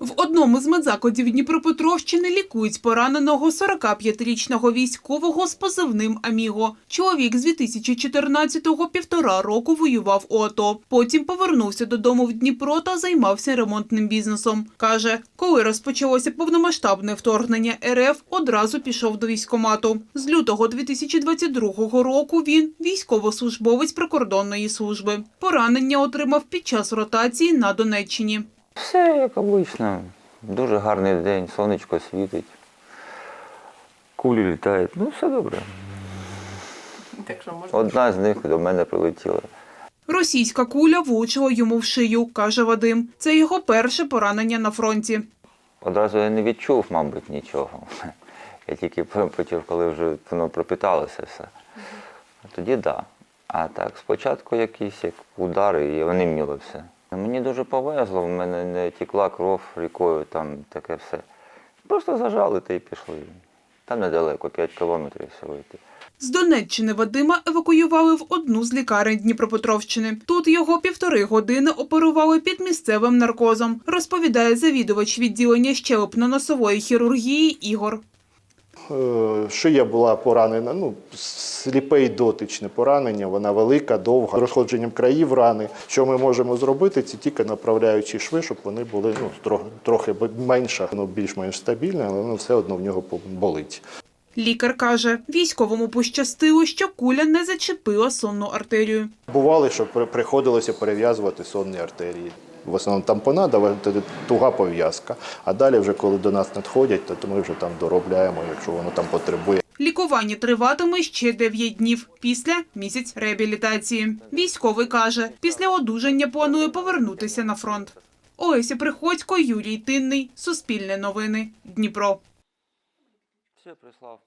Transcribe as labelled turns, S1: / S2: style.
S1: В одному з медзакладів Дніпропетровщини лікують пораненого 45-річного військового з позивним Аміго. Чоловік з 2014-го півтора року воював у АТО. Потім повернувся додому в Дніпро та займався ремонтним бізнесом. Каже, коли розпочалося повномасштабне вторгнення РФ, одразу пішов до військкомату. З лютого 2022 року він військовослужбовець прикордонної служби. Поранення отримав під час ротації на Донеччині.
S2: Все як обично. Дуже гарний день, сонечко світить. Кулі літають. Ну, все добре.
S3: Так що можна.
S2: Одна з них до мене прилетіла.
S1: Російська куля влучила йому в шию, каже Вадим. Це його перше поранення на фронті.
S2: Одразу я не відчув, мабуть, нічого. Я тільки почув, коли вже воно пропиталося все. А тоді так. Да. А так, спочатку якісь як удари, і вони міло все. Мені дуже повезло, в мене не тікла кров рікою, там таке все. Просто зажали та й пішли. Там недалеко, 5 кілометрів всього йти.
S1: З Донеччини Вадима евакуювали в одну з лікарень Дніпропетровщини. Тут його півтори години оперували під місцевим наркозом, розповідає завідувач відділення щелепно-носової хірургії Ігор.
S4: Е, Шия була поранена, ну, сліпе й дотичне поранення, вона велика, довга, розходженням країв рани. Що ми можемо зробити, це тільки направляючи шви, щоб вони були ну, трохи, менше, ну, більш-менш стабільні, але ну, все одно в нього болить.
S1: Лікар каже, військовому пощастило, що куля не зачепила сонну артерію.
S4: Бувало, що при- приходилося перев'язувати сонні артерії. В основному тампонада, туга пов'язка. А далі, вже коли до нас надходять, то ми вже там доробляємо, якщо воно там потребує.
S1: Лікування триватиме ще 9 днів після місяць реабілітації. Військовий каже, після одужання планує повернутися на фронт. Олеся Приходько, Юрій Тинний, Суспільне новини, Дніпро.
S2: Все, прислав.